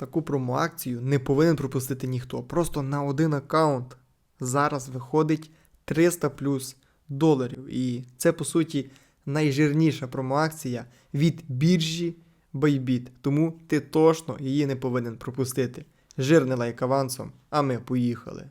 Таку промоакцію не повинен пропустити ніхто. Просто на один аккаунт зараз виходить 300 плюс доларів. І це, по суті, найжирніша промоакція від біржі Bybit. Тому ти точно її не повинен пропустити. Жирний лайк авансом, а ми поїхали.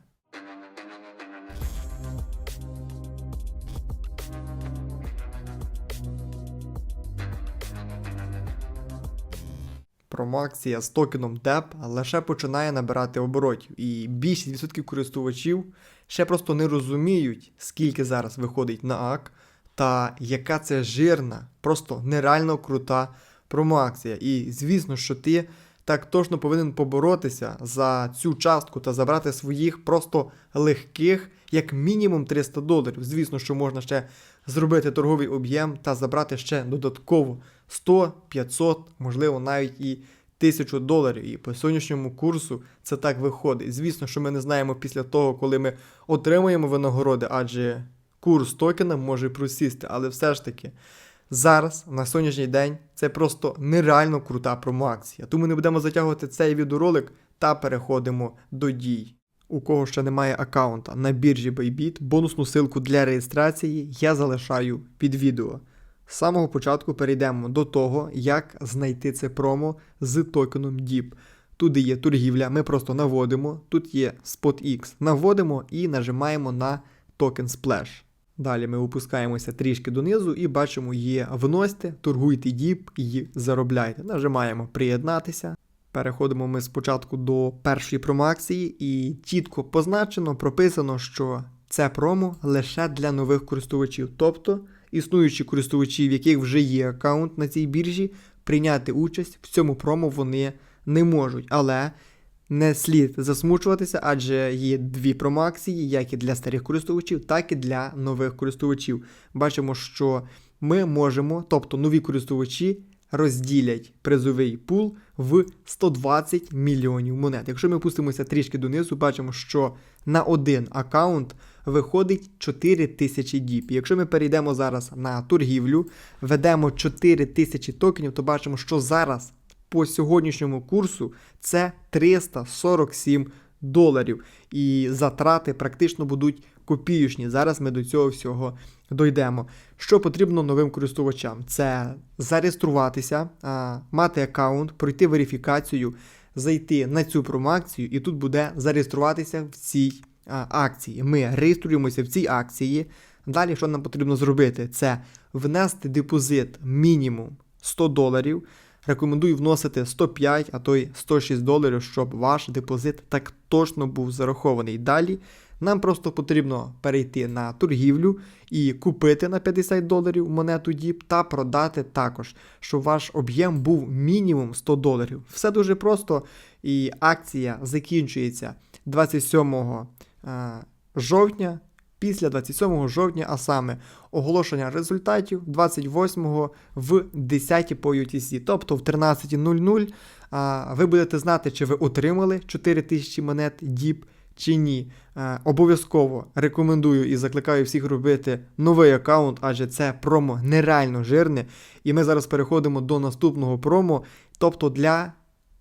Промоакція з токеном DEP лише починає набирати оборотів, і більшість відсотків користувачів ще просто не розуміють, скільки зараз виходить на АК, та яка це жирна, просто нереально крута промоакція. І звісно, що ти так точно повинен поборотися за цю частку та забрати своїх просто легких, як мінімум 300 доларів. Звісно, що можна ще зробити торговий об'єм та забрати ще додатково 100, 500, можливо, навіть і 1000 доларів. І по сьогоднішньому курсу це так виходить. Звісно, що ми не знаємо після того, коли ми отримуємо винагороди, адже курс токена може просісти, але все ж таки. Зараз, на сьогоднішній день, це просто нереально крута промоакція. Тому не будемо затягувати цей відеоролик та переходимо до дій. У кого ще немає аккаунта на біржі Bybit, бонусну ссылку для реєстрації я залишаю під відео. З самого початку перейдемо до того, як знайти це промо з токеном DIP. Туди є торгівля, ми просто наводимо, тут є SpotX, наводимо і нажимаємо на токен Splash. Далі ми опускаємося трішки донизу і бачимо є вносьте, торгуйте діп і заробляйте. Нажимаємо приєднатися. Переходимо ми спочатку до першої промоакції, і чітко позначено, прописано, що це промо лише для нових користувачів. Тобто існуючі користувачі, в яких вже є аккаунт на цій біржі, прийняти участь в цьому промо вони не можуть. Але не слід засмучуватися, адже є дві промоакції, як і для старих користувачів, так і для нових користувачів. Бачимо, що ми можемо, тобто нові користувачі, розділять призовий пул в 120 мільйонів монет. Якщо ми опустимося трішки донизу, бачимо, що на один аккаунт виходить 4 тисячі діп. Якщо ми перейдемо зараз на торгівлю, ведемо 4 тисячі токенів, то бачимо, що зараз по сьогоднішньому курсу це 347 доларів. І затрати практично будуть копіючні. Зараз ми до цього всього дойдемо. Що потрібно новим користувачам? Це зареєструватися, мати аккаунт, пройти верифікацію, зайти на цю промоакцію, і тут буде зареєструватися в цій акції. Ми реєструємося в цій акції. Далі, що нам потрібно зробити, це внести депозит мінімум 100 доларів. Рекомендую вносити 105, а то й 106 доларів, щоб ваш депозит так точно був зарахований. Далі нам просто потрібно перейти на торгівлю і купити на 50 доларів монету DIP та продати також, щоб ваш об'єм був мінімум 100 доларів. Все дуже просто, і акція закінчується 27 е, жовтня. Після 27 жовтня, а саме оголошення результатів 28 в 10 по UTC, тобто в 13.00 ви будете знати, чи ви отримали 4000 монет DIP чи ні. Обов'язково рекомендую і закликаю всіх робити новий аккаунт, адже це промо нереально жирне. І ми зараз переходимо до наступного промо, тобто для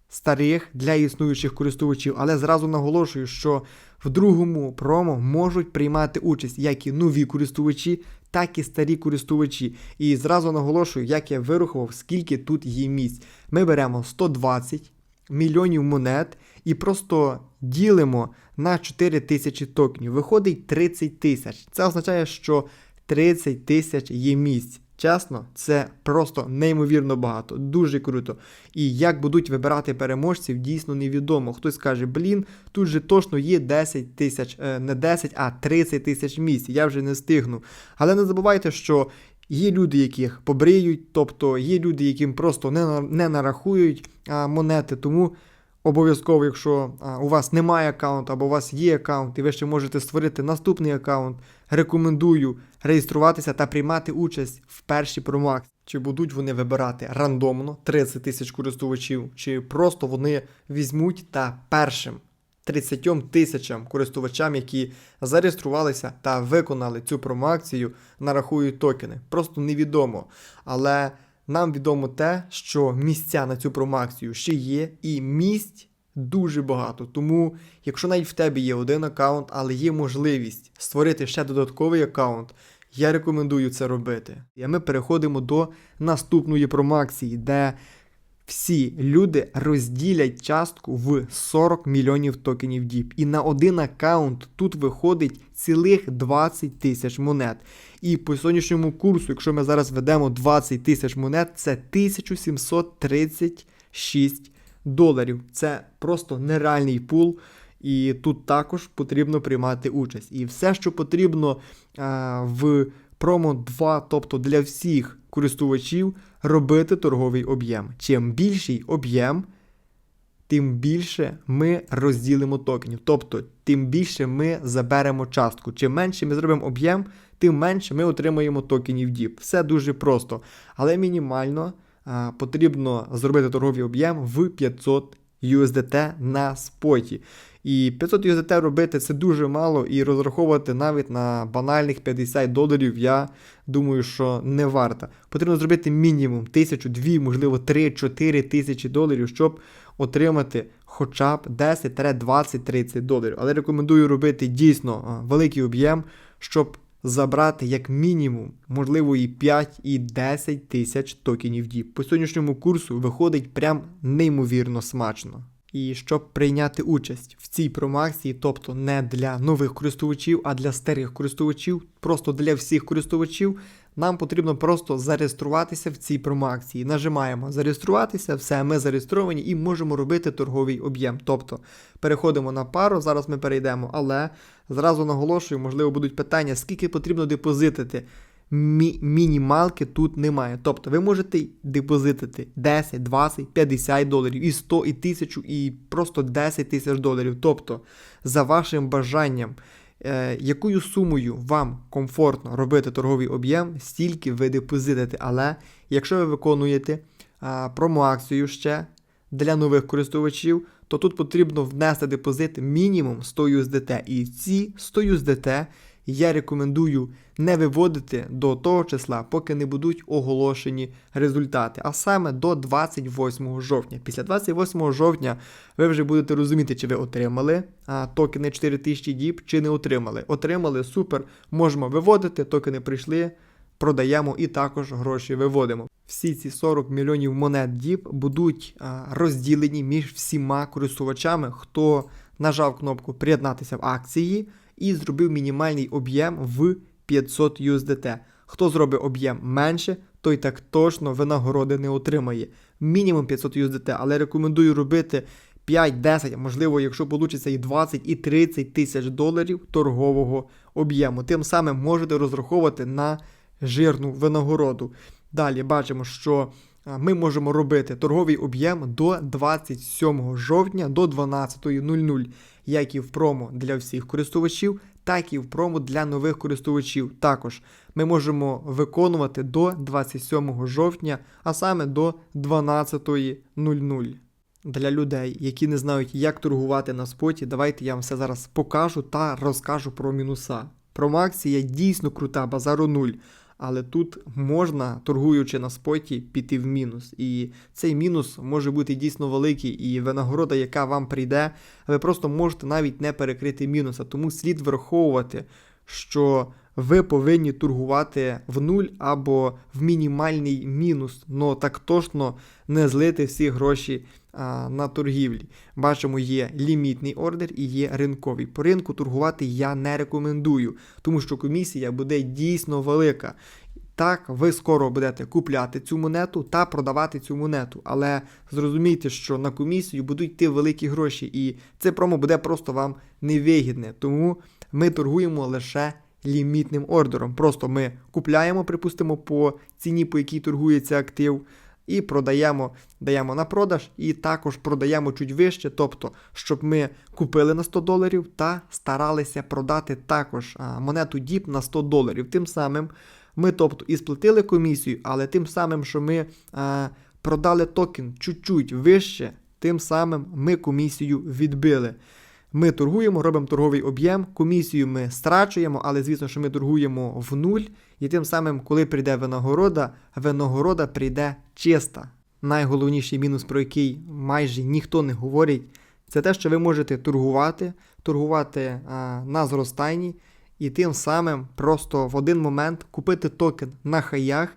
старих, для існуючих користувачів. Але зразу наголошую, що в другому промо можуть приймати участь як і нові користувачі, так і старі користувачі. І зразу наголошую, як я вирахував, скільки тут є місць. Ми беремо 120 мільйонів монет і просто ділимо на 4 тисячі токенів. Виходить 30 тисяч. Це означає, що 30 тисяч є місць. Чесно, це просто неймовірно багато, дуже круто. І як будуть вибирати переможців, дійсно невідомо. Хтось каже, блін, тут же точно є 10 тисяч, е, не 10, а 30 тисяч місць. Я вже не стигну. Але не забувайте, що є люди, яких побриють, тобто є люди, яким просто не, не нарахують монети. Тому обов'язково, якщо у вас немає аккаунту або у вас є аккаунт, і ви ще можете створити наступний аккаунт, рекомендую реєструватися та приймати участь в першій промоакції. Чи будуть вони вибирати рандомно 30 тисяч користувачів, чи просто вони візьмуть та першим 30 тисячам користувачам, які зареєструвалися та виконали цю промоакцію, нарахують токени. Просто невідомо. Але нам відомо те, що місця на цю промакцію ще є, і місць дуже багато. Тому, якщо навіть в тебе є один аккаунт, але є можливість створити ще додатковий аккаунт, я рекомендую це робити. І ми переходимо до наступної промакції, де всі люди розділять частку в 40 мільйонів токенів DIP. І на один аккаунт тут виходить цілих 20 тисяч монет. І по сьогоднішньому курсу, якщо ми зараз ведемо 20 тисяч монет, це 1736 доларів. Це просто нереальний пул. І тут також потрібно приймати участь. І все, що потрібно а, в промо 2, тобто для всіх користувачів, робити торговий об'єм. Чим більший об'єм, тим більше ми розділимо токенів. Тобто, тим більше ми заберемо частку. Чим менше ми зробимо об'єм, тим менше ми отримаємо токенів DIP. Все дуже просто. Але мінімально потрібно зробити торговий об'єм в 500 USDT на споті. І 500 USDT робити це дуже мало, і розраховувати навіть на банальних 50 доларів, я думаю, що не варто. Потрібно зробити мінімум 1000, 2, можливо, 3, 4 тисячі доларів, щоб отримати хоча б 10, 20, 30 доларів. Але рекомендую робити дійсно великий об'єм, щоб забрати як мінімум, можливо, і 5, і 10 тисяч токенів DIP. По сьогоднішньому курсу виходить прям неймовірно смачно. І щоб прийняти участь в цій промакції, тобто не для нових користувачів, а для старих користувачів, просто для всіх користувачів, нам потрібно просто зареєструватися в цій промакції. Нажимаємо зареєструватися, все, ми зареєстровані і можемо робити торговий об'єм. Тобто переходимо на пару, зараз ми перейдемо, але зразу наголошую, можливо, будуть питання, скільки потрібно депозитити. Мі- мінімалки тут немає. Тобто ви можете депозитити 10, 20, 50 доларів, і 100, і 1000, і просто 10 тисяч доларів. Тобто, за вашим бажанням, якою сумою вам комфортно робити торговий об'єм, стільки ви депозитите. Але якщо ви виконуєте промоакцію ще для нових користувачів, то тут потрібно внести депозит мінімум 100 USDT. І ці 100 USDT я рекомендую не виводити до того числа, поки не будуть оголошені результати, а саме до 28 жовтня. Після 28 жовтня ви вже будете розуміти, чи ви отримали а, токени 4000 DIP, чи не отримали. Отримали, супер, можемо виводити, токени прийшли, продаємо і також гроші виводимо. Всі ці 40 мільйонів монет DIP будуть а, розділені між всіма користувачами, хто нажав кнопку приєднатися в акції і зробив мінімальний об'єм в 500 USDT. Хто зробить об'єм менше, той так точно винагороди не отримає. Мінімум 500 USDT, але рекомендую робити 5, 10, можливо, якщо вийде і 20, і 30 тисяч доларів торгового об'єму. Тим самим можете розраховувати на жирну винагороду. Далі бачимо, що ми можемо робити торговий об'єм до 27 жовтня до 12.00, як і в промо для всіх користувачів, так і в промо для нових користувачів. Також ми можемо виконувати до 27 жовтня, а саме до 12.00. Для людей, які не знають, як торгувати на споті, давайте я вам все зараз покажу та розкажу про мінуса. Промакція дійсно крута, базару нуль. Але тут можна, торгуючи на споті, піти в мінус. І цей мінус може бути дійсно великий, і винагорода, яка вам прийде, ви просто можете навіть не перекрити мінуса. Тому слід враховувати, що ви повинні торгувати в нуль або в мінімальний мінус, но так точно не злити всі гроші а, на торгівлі. Бачимо, є лімітний ордер і є ринковий. По ринку торгувати я не рекомендую, тому що комісія буде дійсно велика. Так, ви скоро будете купляти цю монету та продавати цю монету, але зрозумійте, що на комісію будуть йти великі гроші, і це промо буде просто вам невигідне. Тому ми торгуємо лише лімітним ордером. Просто ми купляємо, припустимо, по ціні, по якій торгується актив, і продаємо, даємо на продаж, і також продаємо чуть вище, тобто, щоб ми купили на 100 доларів та старалися продати також монету DIP на 100 доларів. Тим самим ми, тобто, і сплатили комісію, але тим самим, що ми а, продали токен чуть-чуть вище, тим самим ми комісію відбили. Ми торгуємо, робимо торговий об'єм, комісію ми страчуємо, але звісно, що ми торгуємо в нуль. І тим самим, коли прийде винагорода, винагорода прийде чиста. Найголовніший мінус, про який майже ніхто не говорить, це те, що ви можете торгувати, торгувати а, на зростанні, і тим самим просто в один момент купити токен на хаях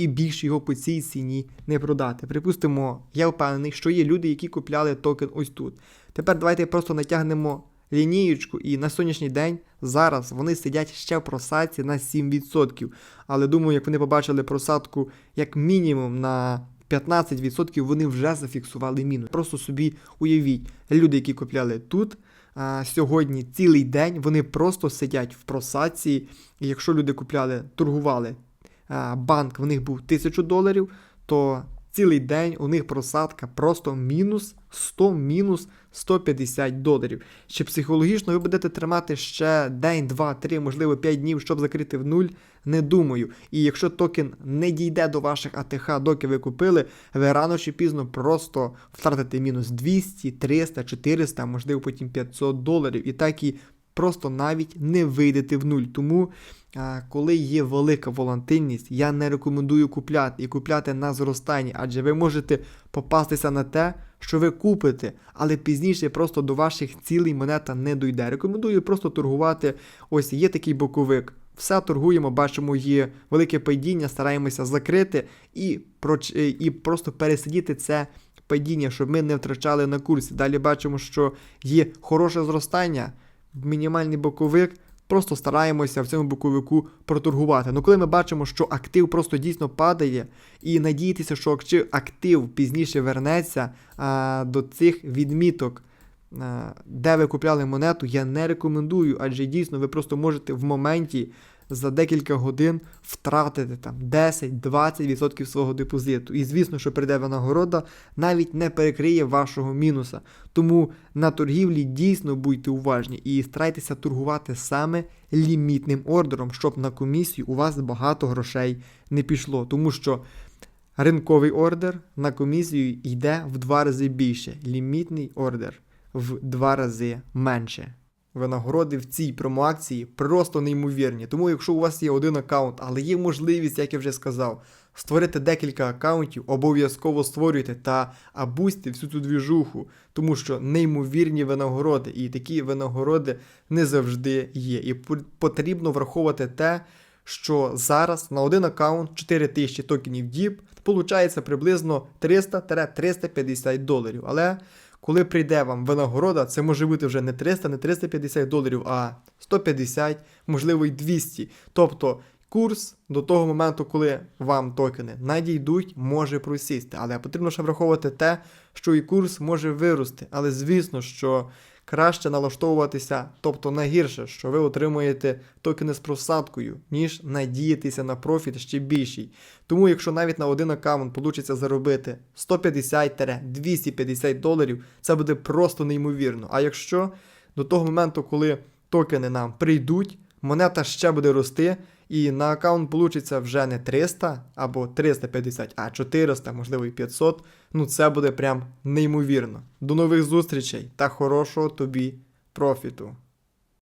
і більше його по цій ціні не продати. Припустимо, я впевнений, що є люди, які купляли токен ось тут. Тепер давайте просто натягнемо лінієчку, і на сьогоднішній день зараз вони сидять ще в просадці на 7%. Але думаю, як вони побачили просадку як мінімум на 15%, вони вже зафіксували мінус. Просто собі уявіть, люди, які купляли тут. А, сьогодні цілий день вони просто сидять в просадці. І якщо люди купляли, торгували, банк в них був 1000 доларів, то цілий день у них просадка просто мінус 100, мінус 150 доларів. Чи психологічно ви будете тримати ще день, два, три, можливо, 5 днів, щоб закрити в нуль? Не думаю. І якщо токен не дійде до ваших АТХ, доки ви купили, ви рано чи пізно просто втратите мінус 200, 300, 400, можливо, потім 500 доларів. І так і просто навіть не вийдете в нуль. Тому, коли є велика волатильність, я не рекомендую купляти і купляти на зростанні, адже ви можете попастися на те, що ви купите, але пізніше просто до ваших цілей монета не дойде. Рекомендую просто торгувати. Ось є такий боковик. Все торгуємо, бачимо, є велике падіння, стараємося закрити і, проч... е, і просто пересидіти це падіння, щоб ми не втрачали на курсі. Далі бачимо, що є хороше зростання, мінімальний боковик. Просто стараємося в цьому боковику проторгувати. Ну коли ми бачимо, що актив просто дійсно падає, і надіятися, що актив пізніше вернеться а, до цих відміток, а, де ви купляли монету, я не рекомендую, адже дійсно ви просто можете в моменті за декілька годин втратити там 10-20% свого депозиту. І звісно, що прийде винагорода, навіть не перекриє вашого мінуса. Тому на торгівлі дійсно будьте уважні і старайтеся торгувати саме лімітним ордером, щоб на комісію у вас багато грошей не пішло. Тому що ринковий ордер на комісію йде в два рази більше, лімітний ордер в два рази менше. Винагороди в цій промоакції просто неймовірні. Тому, якщо у вас є один аккаунт, але є можливість, як я вже сказав, створити декілька аккаунтів, обов'язково створюйте та абусьте всю цю двіжуху, тому що неймовірні винагороди, і такі винагороди не завжди є. І потрібно враховувати те, що зараз на один аккаунт 4000 токенів DIP получається приблизно 300-350 доларів. Але коли прийде вам винагорода, це може бути вже не 300, не 350 доларів, а 150, можливо, й 200. Тобто курс до того моменту, коли вам токени надійдуть, може просісти. Але потрібно ще враховувати те, що і курс може вирости. Але звісно, що краще налаштовуватися, тобто на гірше, що ви отримуєте токени з просадкою, ніж надіятися на профіт ще більший. Тому, якщо навіть на один аккаунт вийде заробити 150-250 доларів, це буде просто неймовірно. А якщо до того моменту, коли токени нам прийдуть, монета ще буде рости, і на аккаунт вийде вже не 300 або 350, а 400, можливо і 500, ну це буде прям неймовірно. До нових зустрічей та хорошого тобі профіту!